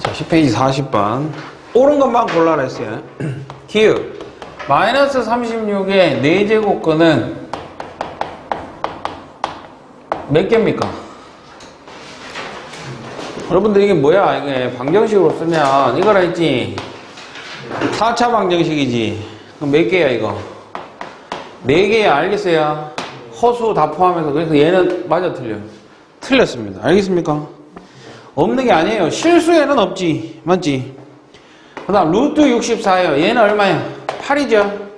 자, 10페이지 40번. 옳은 것만 골라라 했어요. 기읍. 마이너스 36의 4제곱근은 몇 개입니까? 여러분들 이게 뭐야? 이게 방정식으로 쓰면 이거라 했지? 4차 방정식이지? 그럼 몇 개야 이거? 4개야 알겠어요? 허수 다 포함해서 그래서 얘는 맞아 틀려 틀렸습니다 알겠습니까? 없는 게 아니에요 실수에는 없지 맞지? 그 다음 루트 64예요 얘는 얼마야? 8이죠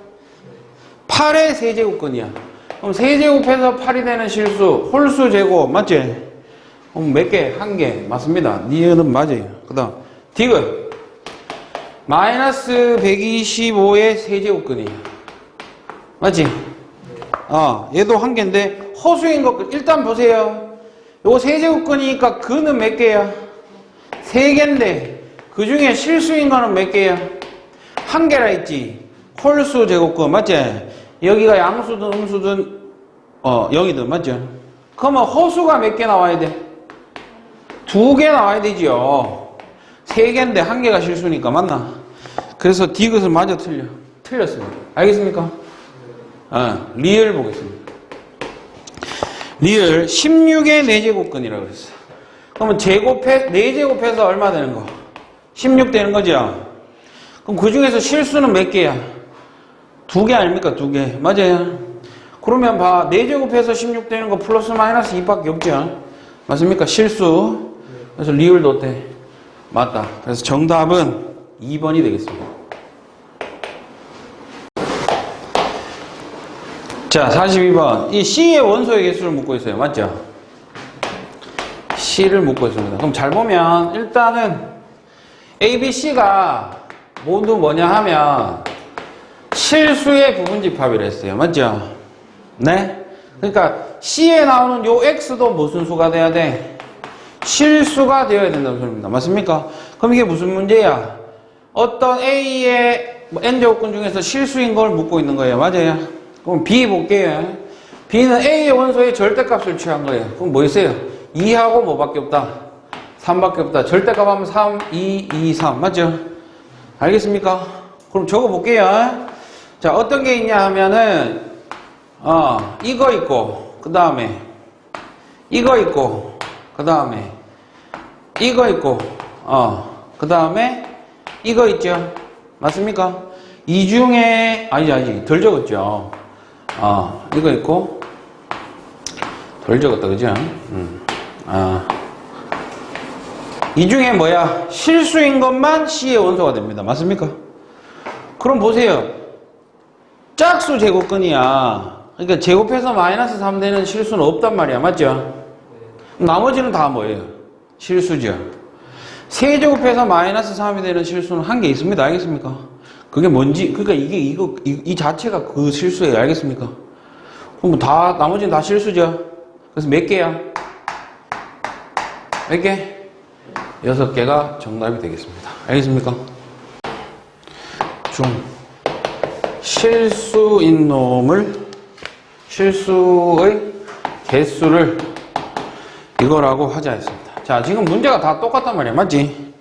8의 세제곱근이야 그럼 세제곱해서 8이 되는 실수 홀수 제곱 맞지? 그럼 몇 개? 한 개 맞습니다 니은은 맞아요 그 다음 디귿 마이너스 125의 세제곱근이에요 맞지? 어, 얘도 한 개인데 허수인 것 일단 보세요. 요거 세제곱근이니까 근은 몇 개야? 세 개인데 그 중에 실수인 거는 몇 개야? 한 개라 했지. 홀수 제곱근 맞지? 여기가 양수든 음수든 어 0이든 맞죠? 그러면 허수가 몇 개 나와야 돼? 두 개 나와야 되지요. 세 개인데 한 개가 실수니까 맞나? 그래서 디귿은 맞아 틀려. 틀렸습니다. 알겠습니까? 어, 리을 보겠습니다. 리을 16의 4제곱근이라고 그랬어. 그러면 제곱해, 4제곱해서 얼마 되는 거? 16 되는 거죠? 그럼 그 중에서 실수는 몇 개야? 두 개 아닙니까? 두 개. 맞아요. 그러면 봐. 4제곱해서 16 되는 거 플러스 마이너스 2밖에 없죠? 맞습니까? 실수. 그래서 리을도 어때? 맞다. 그래서 정답은 2번이 되겠습니다. 자, 42번. 이 C의 원소의 개수를 묻고 있어요. 맞죠? C를 묻고 있습니다. 그럼 잘 보면, 일단은 A, B, C가 모두 뭐냐 하면 실수의 부분집합이라 했어요. 맞죠? 네? 그러니까 C에 나오는 요 X도 무슨 수가 돼야 돼? 실수가 되어야 된다는 소리입니다. 맞습니까? 그럼 이게 무슨 문제야? 어떤 A의 뭐 N제곱근 중에서 실수인 걸 묻고 있는 거예요. 맞아요? 그럼 B 볼게요. B는 A의 원소의 절대값을 취한 거예요. 그럼 뭐 있어요? 2하고 뭐밖에 없다? 3밖에 없다. 절대값 하면 3, 2, 2, 3. 맞죠? 알겠습니까? 그럼 적어 볼게요. 자, 어떤 게 있냐 하면은, 어, 이거 있고, 그 다음에, 이거 있고, 그 다음에, 이거 있고, 어, 그 다음에, 이거 있죠? 맞습니까? 이 중에, 아니지, 아니지. 덜 적었죠. 어, 이거 있고, 덜 적었다, 그죠? 음, 아. 이 중에 뭐야? 실수인 것만 C의 원소가 됩니다. 맞습니까? 그럼 보세요. 짝수 제곱근이야. 그러니까 제곱해서 마이너스 3 되는 실수는 없단 말이야. 맞죠? 나머지는 다 뭐예요? 실수죠. 세제곱해서 마이너스 3이 되는 실수는 한 개 있습니다. 알겠습니까? 그게 뭔지, 그러니까 이게 이거, 이, 이 자체가 그 실수예요. 알겠습니까? 그럼 다, 나머지는 다 실수죠. 그래서 몇 개야? 몇 개? 여섯 개가 정답이 되겠습니다. 알겠습니까? 중. 실수인 놈을, 실수의 개수를 이거라고 하자 했습니다. 자, 지금 문제가 다 똑같단 말이야. 맞지?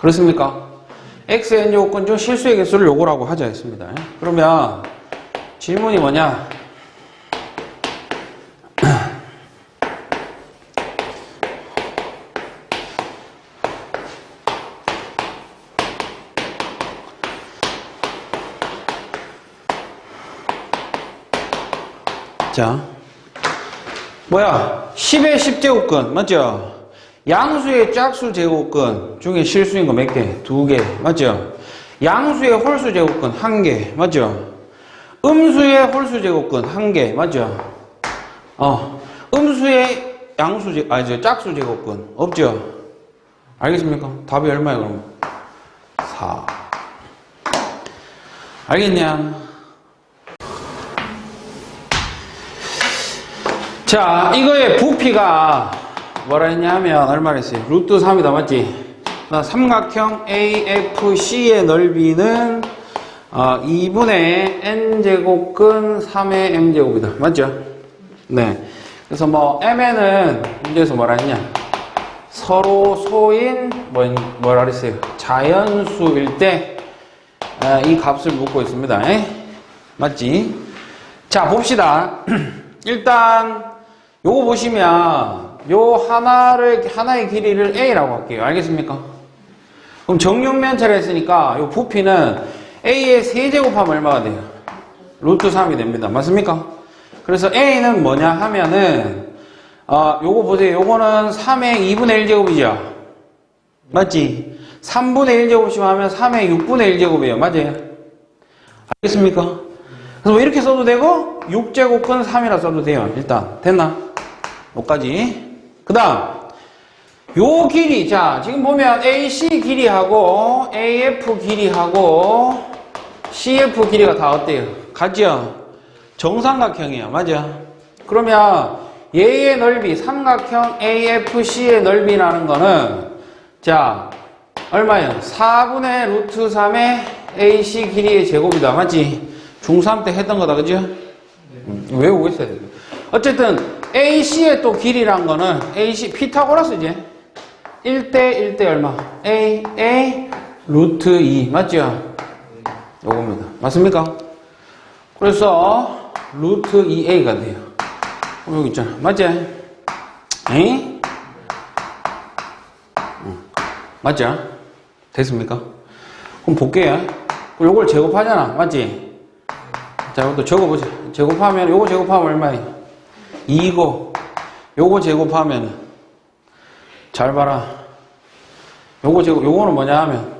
그렇습니까? Xn 요건 중 실수의 개수를 요거라고 하자 했습니다. 그러면 질문이 뭐냐? 자, 뭐야? 10의 10제곱근, 맞죠? 양수의 짝수 제곱근 중에 실수인 거 몇 개? 두 개, 맞죠? 양수의 홀수 제곱근 한 개, 맞죠? 음수의 홀수 제곱근 한 개, 맞죠? 어, 음수의 양수 제, 아니, 저 짝수 제곱근 없죠? 알겠습니까? 답이 얼마야, 그럼? 4. 알겠냐? 자, 이거의 부피가 뭐라 했냐면 얼마나 했어요? 루트 3이다, 맞지? 나 삼각형 AFC의 넓이는 어, 2분의 n제곱근 3의 m제곱이다. 맞죠? 네. 그래서 뭐 mn은 문제에서 뭐라 했냐? 서로 소인 뭐, 뭐라 그랬어요? 자연수일 때 이 값을 묻고 있습니다. 에? 맞지? 자 봅시다. 일단 요거 보시면 요 하나를 하나의 길이를 a라고 할게요. 알겠습니까? 그럼 정육면체를 했으니까 요 부피는 a의 세제곱하면 얼마가 돼요? 루트 3이 됩니다. 맞습니까? 그래서 a는 뭐냐 하면은 어, 요거 보세요. 요거는 3의 2분의 1제곱이죠. 맞지? 3분의 1제곱씩 하면 3의 6분의 1제곱이에요. 맞아요? 알겠습니까? 그래서 뭐 이렇게 써도 되고 6제곱은 3이라 써도 돼요. 일단 됐나? 여기까지. 그 다음 요 길이 자 지금 보면 AC 길이하고 AF 길이하고 CF 길이가 다 어때요? 같죠? 정삼각형이에요. 맞아? 그러면 얘의 넓이 삼각형 AFC의 넓이라는 거는 자 얼마예요? 4분의 루트 3의 AC 길이의 제곱이다. 맞지? 중3 때 했던 거다. 그죠? 음, 외우고 있어야 돼. 어쨌든 AC의 또 길이란 거는 AC 피타고라스 이제 1대 1대 얼마? A A 루트 2 맞죠? 요겁니다. 맞습니까? 그래서 루트 2A가 돼요. 어, 여기 있잖아. 맞지? 에이? 응. 맞죠? 됐습니까? 그럼 볼게요. 그럼 요걸 제곱하잖아. 맞지? 자, 이것도 적어보자. 제곱하면, 요거 제곱하면 얼마예요? 2고, 요거 제곱하면, 잘 봐라. 요거 제곱, 요거는 뭐냐 하면,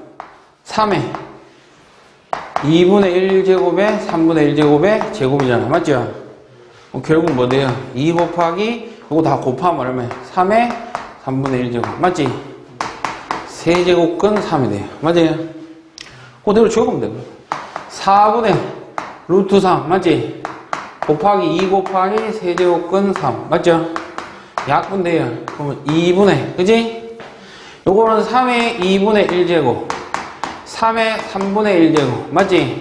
3에, 2분의 1제곱에 3분의 1제곱의 제곱이잖아. 맞죠? 어, 결국 뭐 돼요? 2 곱하기, 요거 다 곱하면 얼마야? 3에 3분의 1제곱. 맞지? 세제곱근 3이 돼요. 맞아요? 그대로 적으면 되고. 4분의 루트 3. 맞지? 곱하기 2 곱하기 세제곱근 3. 맞죠? 약분돼요. 그러면 2분의, 그지? 요거는 3의 2분의 1제곱. 3의 3분의 1제곱. 맞지?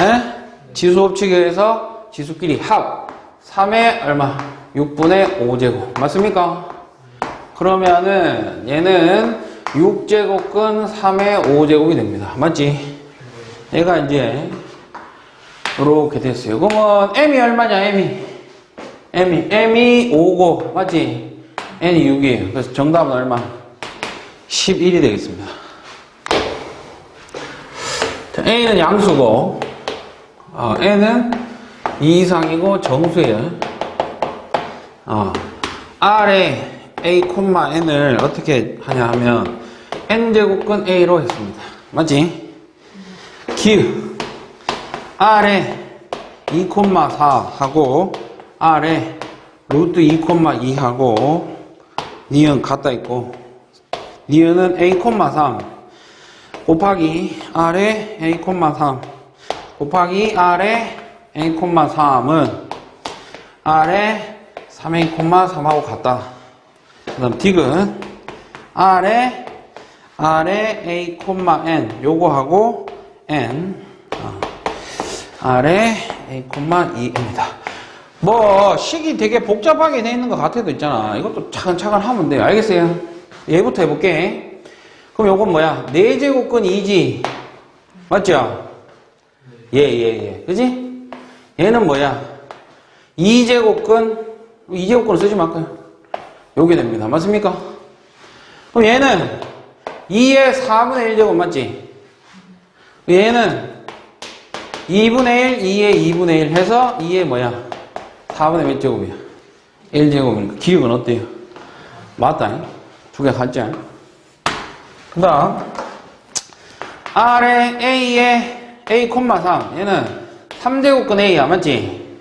에? 지수법칙에 의해서 지수끼리 합. 3의 얼마? 6분의 5제곱. 맞습니까? 그러면은 얘는 6제곱근 3의 5제곱이 됩니다. 맞지? 얘가 이제 이렇게 됐어요. 그러면 m이 얼마냐? m이 m이 m이 5고 맞지? n이 6이에요. 그래서 정답은 얼마? 11이 되겠습니다. 자, a는 양수고 어, n은 2 이상이고 정수예요. 어, r에 a, n을 어떻게 하냐 하면 n제곱근 a로 했습니다. 맞지? 기후 r에 2,4 하고 r에 루트 2,2 하고 니은 갖다 있고 니은은 a,3 곱하기 r에 a,3 곱하기 r에 a,3은 r에 3a,3하고 같다. 그 다음 딕은 r에 r에 a, n 요거하고 n 어, r에 a, 2입니다. 뭐 식이 되게 복잡하게 돼 있는 것 같아도 있잖아. 이것도 차근차근 하면 돼요. 알겠어요? 얘부터 해볼게. 그럼 요건 뭐야? 4제곱근 2지. 맞죠? 예, 예, 예. 그지? 얘는 뭐야? 2제곱근, 2제곱근을 쓰지 말까요? 요게 됩니다. 맞습니까? 그럼 얘는 2의 4분의 1제곱 맞지? 얘는 2분의 1, 2의 2분의 1 해서 2의 뭐야? 4분의 몇 제곱이야? 1제곱이니까 기억은 어때요? 맞다. 두 개 같지? 그 다음 R의 A의 A, 3 얘는 3제곱근 A야 맞지?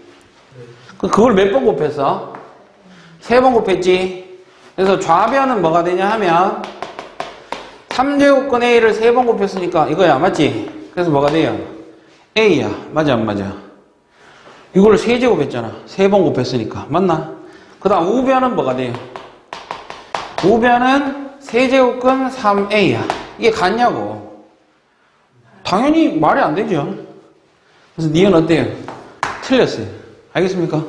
그 그걸 몇 번 곱했어? 세 번 곱했지? 그래서 좌변은 뭐가 되냐 하면 3제곱근 A를 세 번 곱했으니까 이거야 맞지? 그래서 뭐가 돼요? A야 맞아 안 맞아? 이걸 세제곱 했잖아 세 번 곱했으니까 맞나? 그 다음 우변은 뭐가 돼요? 우변은 세제곱근 3A야 이게 같냐고 당연히 말이 안 되죠 그래서 니은 어때요? 틀렸어요 알겠습니까?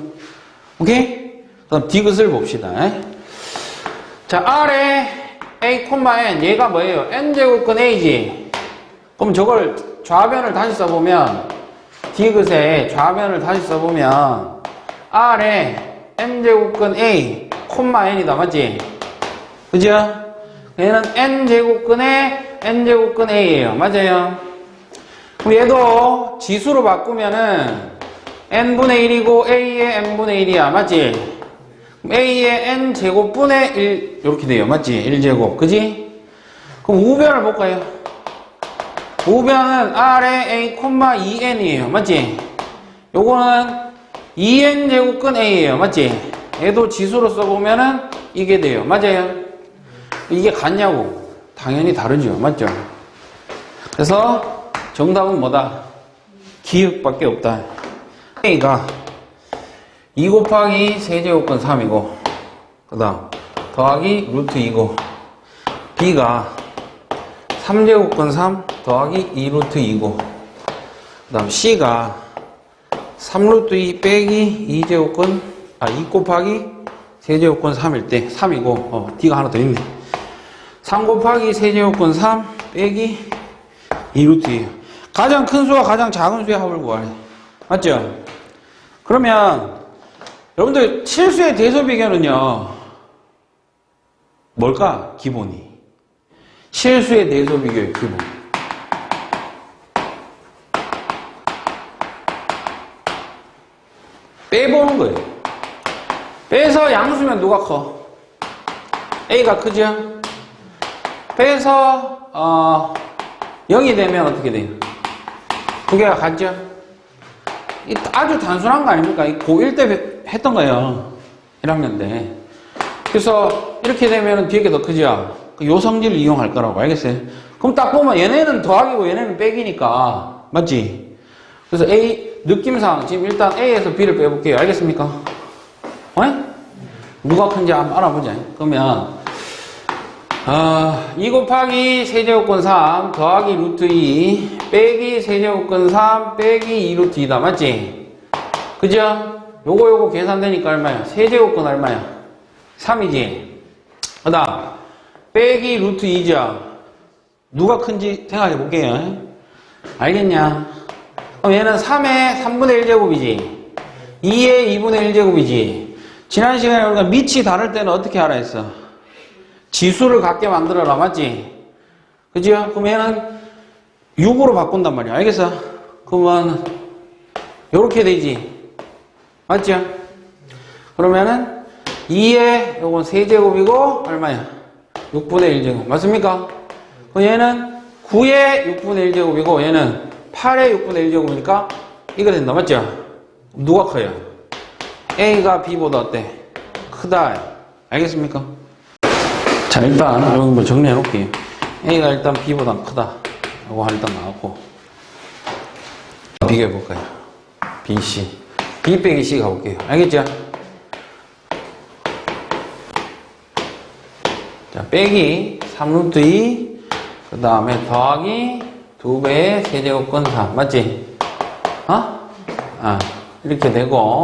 오케이? 그럼 디귿을 봅시다. 자, R에 A, N 얘가 뭐예요? N제곱근 A지. 그럼 저걸 좌변을 다시 써보면 디귿에 좌변을 다시 써보면 R에 N제곱근 A, N이다. 맞지? 그죠? 얘는 N제곱근에 N제곱근 A예요. 맞아요? 그럼 얘도 지수로 바꾸면은 n분의 1이고 a의 n분의 1이야. 맞지? a의 n제곱분의 1 이렇게 돼요. 맞지? 1제곱. 그지? 그럼 우변을 볼까요? 우변은 r의 a, 2n이에요. 맞지? 요거는 2n제곱근 a예요. 맞지? 얘도 지수로 써보면은 이게 돼요. 맞아요? 이게 같냐고? 당연히 다르죠. 맞죠? 그래서 정답은 뭐다? 기억밖에 없다. A가 2 곱하기 세제곱근 3이고 그 다음 더하기 루트 2고 B가 3제곱근 3 더하기 2 루트 2고 그 다음 C가 3루트 2 빼기 2제곱근 아2 곱하기 세제곱근 3일 때 3이고 어, D가 하나 더 있네. 3 곱하기 세제곱근 3 빼기 2루트 2 가장 큰 수와 가장 작은 수의 합을 구하래 맞죠? 그러면 여러분들 실수의 대소 비교는요 뭘까? 기본이. 실수의 대소 비교의 기본 빼보는 거예요 빼서 양수면 누가 커 A가 크죠 빼서 어 0이 되면 어떻게 돼요 두 개가 같죠 이 아주 단순한 거 아닙니까? 이 고1 때 했던 거예요. 1학년 때. 그래서 이렇게 되면 뒤에 게 더 크죠? 그 요성질을 이용할 거라고 알겠어요? 그럼 딱 보면 얘네는 더하기고 얘네는 빼기니까. 맞지? 그래서 A, 느낌상 지금 일단 A에서 B를 빼볼게요. 알겠습니까? 어? 누가 큰지 한번 알아보자. 그러면 아, 2 곱하기 세제곱근 3 더하기 루트 2 빼기 세제곱근 3 빼기 2 루트 2다 맞지? 그죠? 요거 요거 계산되니까 얼마야? 세제곱근 얼마야? 3이지? 그 다음 빼기 루트 2죠? 누가 큰지 생각해 볼게요 알겠냐? 그럼 얘는 3의 3분의 1제곱이지 2의 2분의 1제곱이지 지난 시간에 우리가 밑이 다를 때는 어떻게 하라 했어? 지수를 갖게 만들어라, 맞지? 그죠? 그럼 얘는 6으로 바꾼단 말이야. 알겠어? 그러면, 요렇게 되지. 맞죠? 그러면은, 2에 요건 세제곱이고, 얼마야? 6분의 1제곱. 맞습니까? 그럼 얘는 9의 6분의 1제곱이고, 얘는 8의 6분의 1제곱이니까, 이거 된다. 맞죠? 누가 커요? A가 B보다 어때? 크다. 알겠습니까? 자, 일단, 여기 뭐 정리해 놓을게요. A가 일단 B보다 크다. 요거 일단 나왔고. 비교해 볼까요? B, C. B 빼기 C 가볼게요. 알겠죠? 자, 빼기 3루트 2, 그 다음에 더하기 2배의 세제곱근 3. 맞지? 어? 아, 이렇게 되고,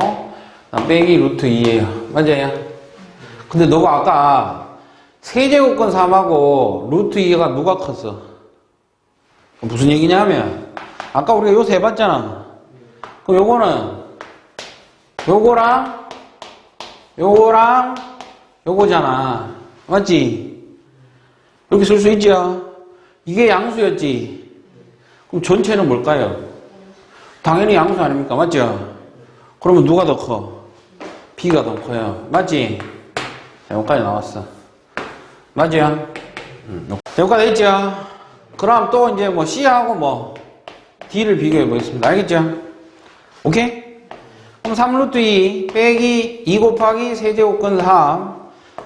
그다음 빼기 루트 2에요. 맞아요? 근데 너가 아까 세제곱근 3하고 루트 2가 누가 컸어? 무슨 얘기냐면 아까 우리가 요새 해봤잖아. 그럼 요거는 요거랑 요거랑 요거잖아. 맞지? 이렇게 쓸 수 있죠? 이게 양수였지? 그럼 전체는 뭘까요? 당연히 양수 아닙니까? 맞죠? 그러면 누가 더 커? B가 더 커요. 맞지? 자, 여기까지 나왔어. 맞죠? 음, 여기까지 됐죠? 그럼 또 이제 뭐 C하고 뭐 D를 비교해 보겠습니다. 알겠죠? 오케이? 그럼 3루트 2 빼기 2 곱하기 세제곱근 3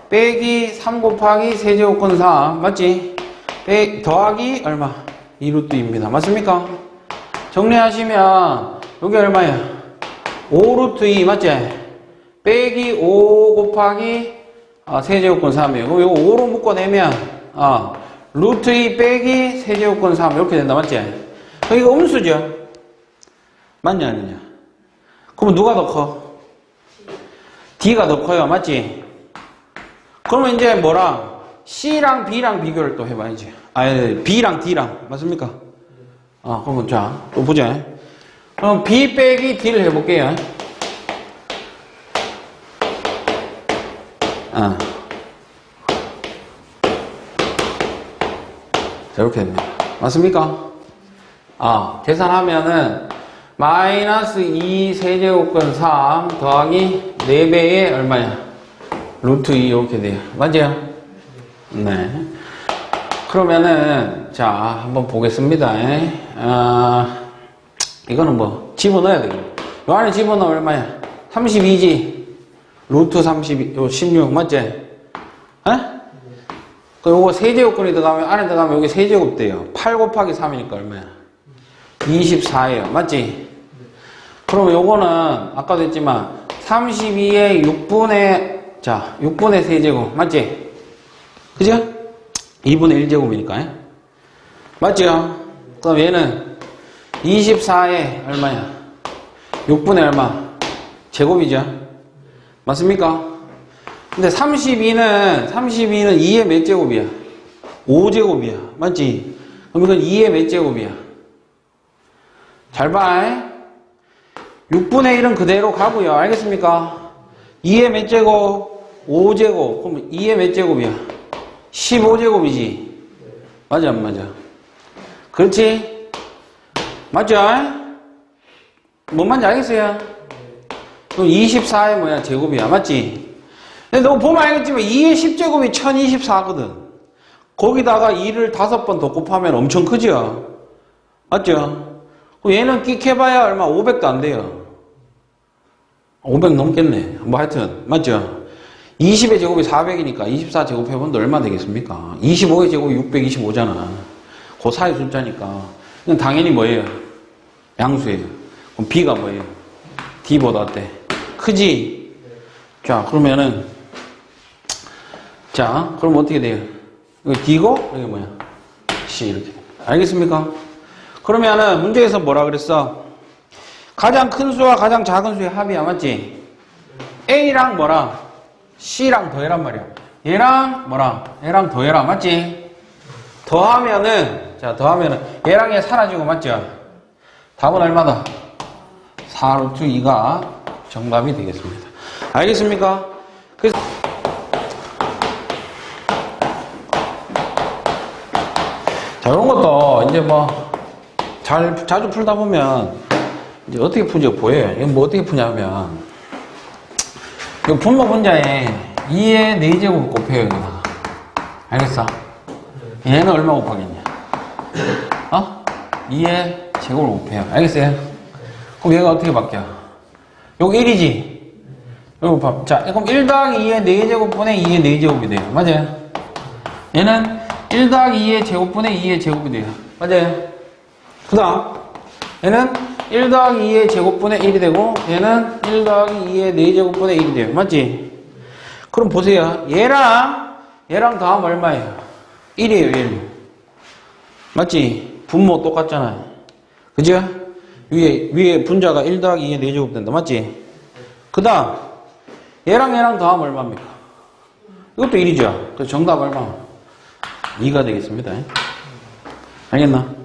빼기 3 곱하기 세제곱근 3 맞지? 빼 더하기 얼마? 2루트 2입니다. 맞습니까? 정리하시면 여기 얼마야? 5루트 2 맞지? 빼기 5 곱하기 아, 세제곱근 3이에요. 그럼 이거 5로 묶어내면 아, 루트 2 빼기 세제곱근 3 이렇게 된다. 맞지? 그럼 이거 음수죠? 맞냐 아니냐? 그러면 누가 더 커? D가 더 커요. 맞지? 그러면 이제 뭐랑 C랑 B랑 비교를 또 해봐야지. 아니, B랑 D랑. 맞습니까? 아, 그러면 자, 또 보자. 그럼 B 빼기 D를 해볼게요. 아. 자, 이렇게 됩니다. 맞습니까? 아, 계산하면은 마이너스 2 세제곱근 3 더하기 4배의 얼마야? 루트 2 이렇게 돼요. 맞아요? 네. 그러면은 자 한번 보겠습니다. 아, 이거는 뭐 집어넣어야 돼요. 요 안에 집어넣어 얼마야? 32지. 루트 32, 요 16, 맞지? 에? 그 요거 세제곱근이 들어가면, 안에 들어가면 여기 세제곱 돼요. 8 곱하기 3이니까 얼마야? 24예요. 맞지? 그럼 요거는, 아까도 했지만, 32의 6분의, 자, 6분의 세제곱. 맞지? 그죠? 2분의 1제곱이니까. 맞죠? 그럼 얘는 24에 얼마야? 6분의 얼마? 제곱이죠? 맞습니까? 근데 32는, 32는 2의 몇 제곱이야? 5제곱이야. 맞지? 그럼 이건 2의 몇 제곱이야? 잘 봐. 6분의 1은 그대로 가고요. 알겠습니까? 2의 몇 제곱? 5제곱. 그럼 2의 몇 제곱이야? 15제곱이지. 맞아, 안 맞아? 그렇지? 맞죠? 뭔 말인지 알겠어요? 그럼 24의 뭐야? 제곱이야. 맞지? 근데 너 보면 알겠지만 2의 10제곱이 1024거든. 거기다가 2를 다섯 번 더 곱하면 엄청 크죠? 맞죠? 그럼 얘는 끽 해봐야 얼마? 500도 안 돼요. 500 넘겠네. 뭐 하여튼, 맞죠? 20의 제곱이 400이니까 24 제곱해보면 얼마 되겠습니까? 25의 제곱이 625잖아. 그 사이 숫자니까. 이건 당연히 뭐예요? 양수예요. 그럼 B가 뭐예요? D보다 어때? 크지? 자, 그러면은, 자, 그럼 어떻게 돼요? 이거 D고, 이게 뭐야? C, 이렇게. 알겠습니까? 그러면은 문제에서 뭐라 그랬어? 가장 큰 수와 가장 작은 수의 합이야, 맞지? A랑 뭐랑 C랑 더해란 말이야. 얘랑 뭐랑 얘랑 더해라, 맞지? 더하면은 자 더하면은 얘랑 얘 사라지고 맞죠? 답은 얼마다? 4 루트 2가 정답이 되겠습니다. 알겠습니까? 그래서 자 이런 것도 이제 뭐 잘 자주 풀다 보면 이제 어떻게 풀지 보여요. 이건 뭐 어떻게 푸냐면 이 분모 분자에 2의 4제곱 곱해요 여기다가 알겠어? 얘는 얼마 곱하겠냐? 어? 2의 제곱을 곱해요 알겠어요? 그럼 얘가 어떻게 바뀌어? 요거 1이지? 요거 봐. 자 그럼 1 더하기 2의 4제곱분의 2의 4제곱이 돼요 맞아요? 얘는 1 더하기 2의 제곱분의 2의 제곱이 돼요 맞아요? 그 다음 얘는 1 더하기 2의 제곱분의 1이 되고 얘는 1 더하기 2의 4제곱분의 1이 돼요. 맞지? 그럼 보세요. 얘랑 얘랑 더하면 얼마예요? 1이에요. 1. 맞지? 분모 똑같잖아요. 그죠? 위에 위에 분자가 1 더하기 2의 4제곱 된다. 맞지? 그 다음 얘랑 얘랑 더하면 얼마입니까? 이것도 1이죠. 그래서 정답 얼마? 2가 되겠습니다. 알겠나?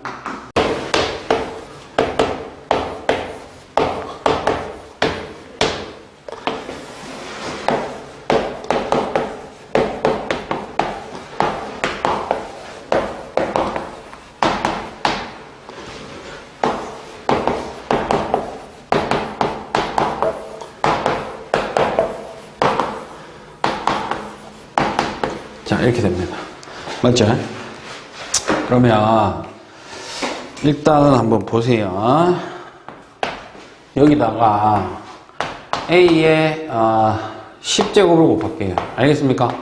이렇게 됩니다. 맞죠? 그러면, 일단은 한번 보세요. 여기다가 A의 어, 10제곱을 곱할게요. 알겠습니까?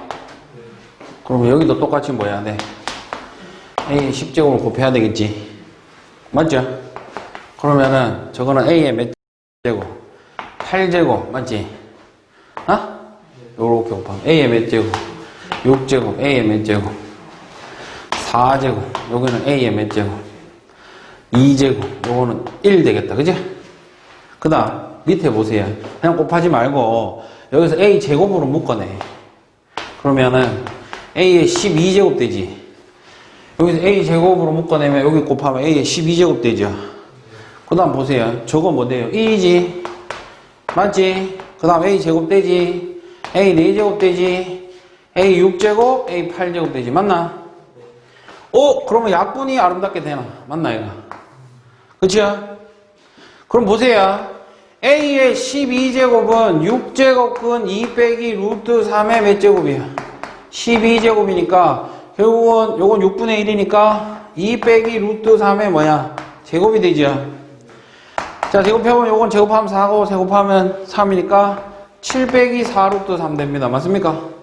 그러면 여기도 똑같이 뭐 해야 돼? A의 10제곱을 곱해야 되겠지? 맞죠? 그러면은 저거는 A의 몇 제곱? 8제곱, 맞지? 어? 요렇게 곱하면 A의 몇 제곱? 6제곱, A의 몇 제곱? 4제곱, 여기는 A의 몇 제곱? 2제곱, 요거는 1 되겠다. 그지? 그 다음, 밑에 보세요. 그냥 곱하지 말고, 여기서 A 제곱으로 묶어내. 그러면은 A의 12제곱 되지. 여기서 A 제곱으로 묶어내면 여기 곱하면 A의 12제곱 되죠. 그 다음 보세요. 저거 뭐 돼요? 2지. 맞지? 그 다음 A 제곱 되지. A 4제곱 되지. A 6제곱, A 8제곱 되지. 맞나? 어? 그러면 약분이 아름답게 되나? 맞나, 이거? 그치요? 그럼 보세요. A의 12제곱은 6제곱근 2 빼기 루트 3의 몇 제곱이야? 12제곱이니까 결국은 요건 6분의 1이니까 2 빼기 루트 3의 뭐야? 제곱이 되죠. 자, 제곱해보면 요건 제곱하면 4고 제곱하면 3이니까 7 빼기 4 루트 3 됩니다. 맞습니까?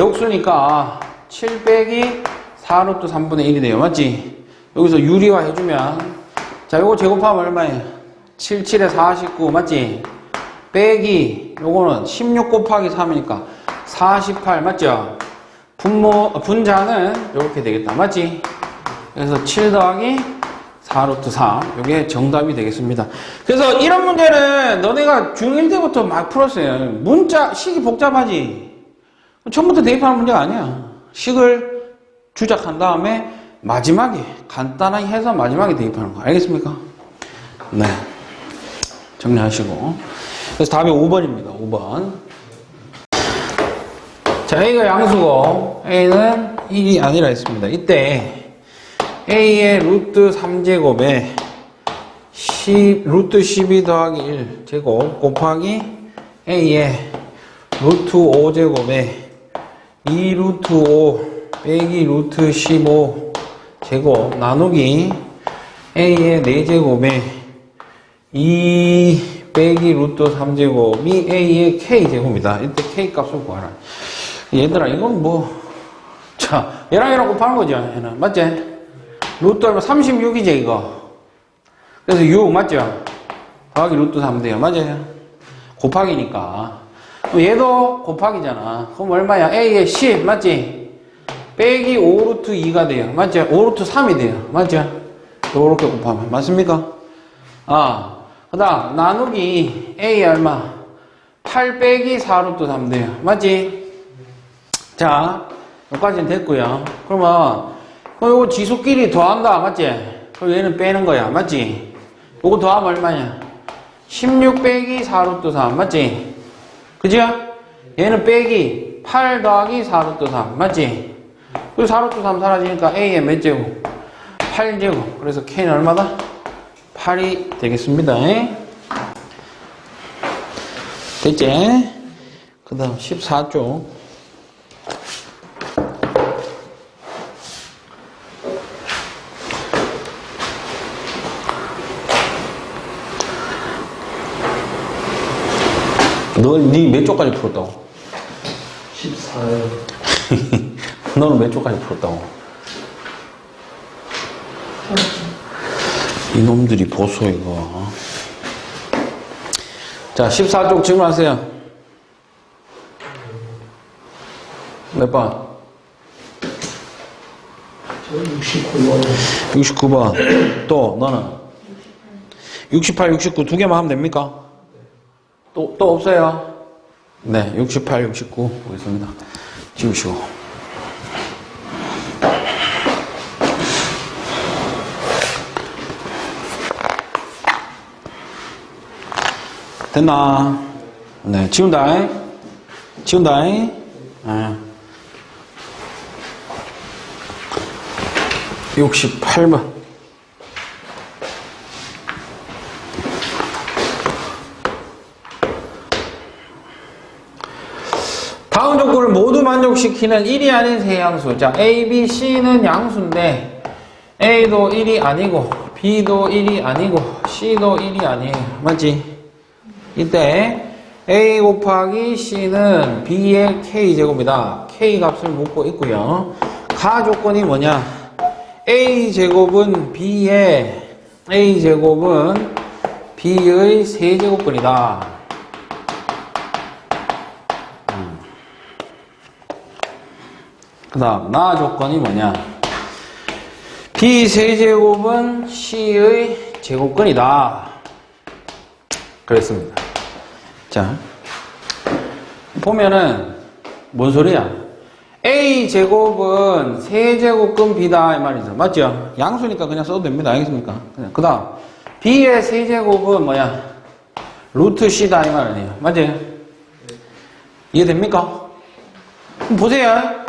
역수니까 7 빼기 4 루트 3분의 1이 돼요. 맞지? 여기서 유리화 해주면 자, 요거 제곱하면 얼마예요? 7, 7에 49 맞지? 빼기 요거는 16 곱하기 3이니까 48 맞죠? 분모 어, 분자는 이렇게 되겠다 맞지? 그래서 7 더하기 4루트 3 이게 정답이 되겠습니다. 그래서 이런 문제는 너네가 중1 때부터 막 풀었어요. 문자 식이 복잡하지? 처음부터 대입하는 문제가 아니야. 식을 주작한 다음에 마지막에 간단하게 해서 마지막에 대입하는 거 알겠습니까? 네. 정리하시고. 그래서 답이 5번입니다. 5번. 자 A가 양수고 A는 1이 아니라 했습니다. 이때 A의 루트 3제곱에 10, 루트 12 더하기 1 제곱 곱하기 A의 루트 5제곱에 2 루트 5 빼기 루트 15 제곱 나누기 A의 4제곱에 2 빼기 루트 3제곱이 A의 K제곱이다. 이때 K 값을 구하라. 얘들아, 이건 뭐, 자, 얘랑 얘랑 곱하는 거죠, 얘는. 맞지? 루트 얼마? 36이지, 이거. 그래서 6, 맞죠? 더하기 루트 3 돼요. 맞아요? 곱하기니까. 그럼 얘도 곱하기잖아. 그럼 얼마야? A의 10, 맞지? 빼기 5루트 2가 돼요. 맞죠? 5루트 3이 돼요. 맞죠? 요렇게 곱하면. 맞습니까? 아, 그 다음, 나누기 A 얼마? 8 빼기 4루트 3 돼요. 맞지? 자, 여기까지는 됐고요. 그러면, 그럼 요거 지수끼리 더한다. 맞지? 그럼 얘는 빼는 거야. 맞지? 요거 더하면 얼마냐? 16 빼기 4루트 3. 맞지? 그죠? 얘는 빼기 8 더하기 4 루트 3. 맞지? 그리고 4루트 3 사라지니까 A의 몇 제곱? 8제곱. 그래서 K는 얼마다? 8이 되겠습니다. 됐지? 그 다음 14쪽. 너니몇 쪽까지 풀었다고? 14요. 너는 몇 쪽까지 풀었다고? 이놈들이 보소 이거 자 14쪽 질문하세요 몇 번? 저 69번. 69번 또 너는? 68, 69 두 개만 하면 됩니까? 또, 또 없어요? 네 68, 69 보겠습니다 지우시고 됐나? 네, 지운다. 지운다. 네. 68번. 다음 조건을 모두 만족시키는 1이 아닌 세 양수. 자, A, B, C는 양수인데, A도 1이 아니고, B도 1이 아니고, C도 1이 아니에요. 맞지? 이때 A 곱하기 C는 B의 K제곱이다. K 값을 묻고 있고요. 가 조건이 뭐냐? A 제곱은 B의 A 제곱은 B의 세제곱근이다. 그 다음 나 조건이 뭐냐? B 세제곱은 C의 제곱근이다. 그랬습니다. 자, 보면은 뭔 소리야? A 제곱은 세제곱근 B다 이 말이죠. 맞죠? 양수니까 그냥 써도 됩니다. 알겠습니까? 그냥 그다음 B의 세제곱은 뭐야? 루트 C다 이말 아니에요. 맞지? 이해됩니까? 보세요.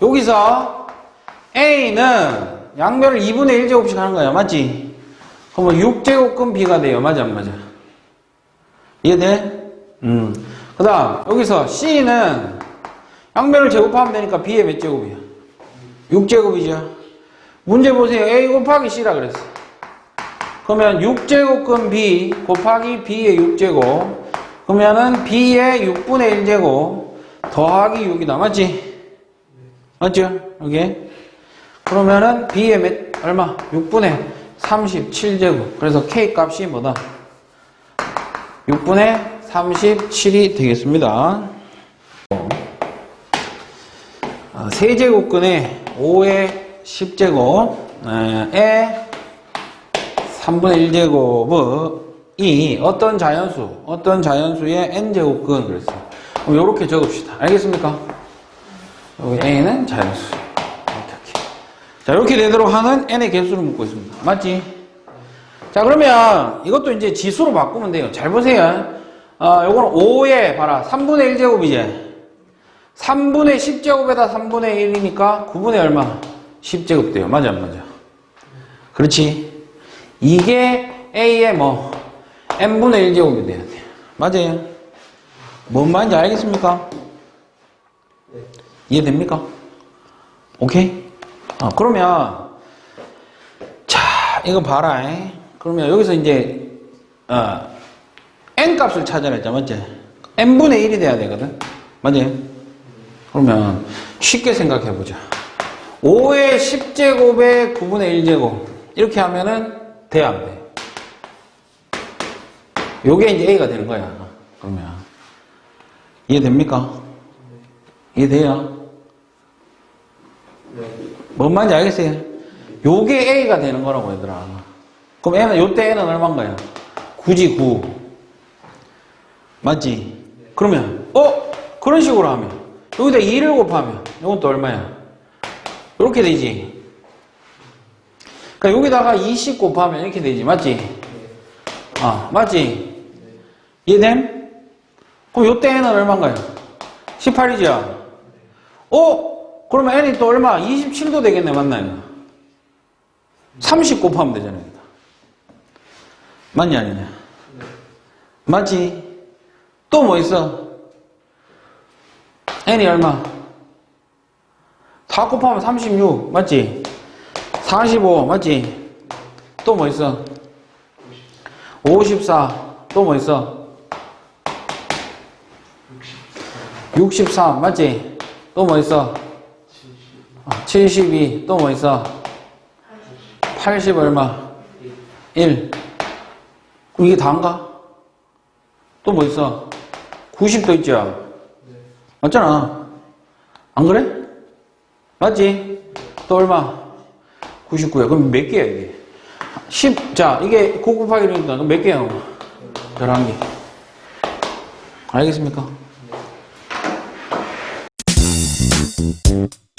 여기서 A는 양변을 2분의 1제곱씩 하는 거야. 맞지? 그러면 6제곱근 B가 돼요. 맞아, 안 맞아? 이해돼? 음. 그 다음, 여기서 C는 양변을 제곱하면 되니까 B의 몇 제곱이야? 6제곱이죠. 문제 보세요. A 곱하기 C라 그랬어. 그러면 6제곱근 B 곱하기 B의 6제곱. 그러면은 B의 6분의 1제곱 더하기 6이다. 맞지? 맞죠? 여기. 그러면은 B의 몇, 얼마? 6분의 37제곱. 그래서 K 값이 뭐다? 6분의 37이 되겠습니다. 어, 세제곱근의 5의 10제곱에 3분의 1제곱이 어떤 자연수, 어떤 자연수의 n제곱근 그랬어요. 그럼 이렇게 적읍시다. 알겠습니까? 여기 a는 자연수. 이렇게. 자, 이렇게 되도록 하는 n의 개수를 묻고 있습니다. 맞지? 자, 그러면 이것도 이제 지수로 바꾸면 돼요. 잘 보세요. 어, 요거는 5에, 봐라. 3분의 1제곱이지. 3분의 10제곱에다 3분의 1이니까 9분의 얼마? 10제곱 돼요. 맞아, 안 맞아? 그렇지. 이게 A의 뭐, N분의 1제곱이 돼야 돼. 맞아요. 뭔 말인지 알겠습니까? 이해됩니까? 오케이? 어, 그러면, 자, 이거 봐라. 잉? 그러면 여기서 이제, 어, N 값을 했죠. 맞지? N분의 1이 돼야 되거든. 맞지? 그러면 쉽게 생각해 보자. 5의 10제곱에 9분의 1제곱. 이렇게 하면은 돼, 안 돼? 요게 이제 A가 되는 거야. 그러면. 이해됩니까? 이해돼요? 뭔 말인지 알겠어요? 요게 A가 되는 거라고 얘들아. 그럼 N은, 요때 N은 얼마인 거야? 9지 9. 맞지? 그러면, 어? 그런 식으로 하면. 여기다 2를 곱하면, 이건 또 얼마야? 이렇게 되지. 그러니까 여기다가 20 곱하면 이렇게 되지. 맞지? 아, 맞지? 이해됨? 그럼 요때 N은 얼마인가요? 18이죠? 어? 그러면 N이 또 얼마? 27도 되겠네, 맞나요? 30 곱하면 되잖아요. 맞니, 아니냐? 맞지? 또 뭐 있어? n이 얼마? 4 곱하면 36 맞지? 45 맞지? 또 뭐 있어? 54 또 뭐 있어? 63 맞지? 또 뭐 있어? 72 또 뭐 있어? 80 얼마? 1 그럼 이게 다인가? 또 뭐 있어? 90도 있죠? 맞잖아. 안 그래? 맞지? 또 얼마? 99야. 그럼 몇 개야, 이게? 10. 자, 이게 9 곱하기 1이니까 그럼 몇 개야? 11개. 알겠습니까?